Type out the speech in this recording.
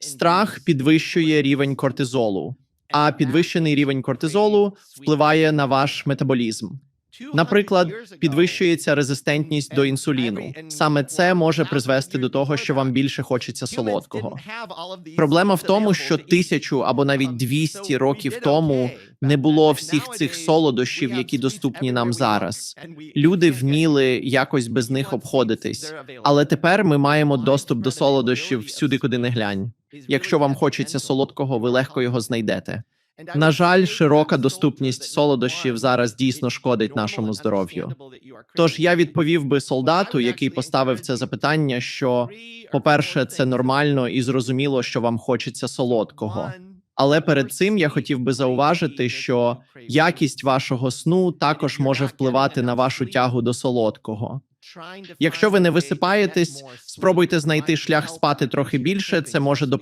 Страх підвищує рівень кортизолу, а підвищений рівень кортизолу впливає на ваш метаболізм. Наприклад, підвищується резистентність до інсуліну. Саме це може призвести до того, що вам більше хочеться солодкого. Проблема в тому, що тисячу або навіть 200 років тому не було всіх цих солодощів, які доступні нам зараз. Люди вміли якось без них обходитись, але тепер ми маємо доступ до солодощів всюди, куди не глянь. Якщо вам хочеться солодкого, ви легко його знайдете. На жаль, широка доступність солодощів зараз дійсно шкодить нашому здоров'ю. Тож я відповів би солдату, який поставив це запитання, що, по-перше, це нормально і зрозуміло, що вам хочеться солодкого. Але перед цим я хотів би зауважити, що якість вашого сну також може впливати на вашу тягу до солодкого. Якщо ви не висипаєтесь, спробуйте знайти шлях спати трохи більше. Це може допомогти.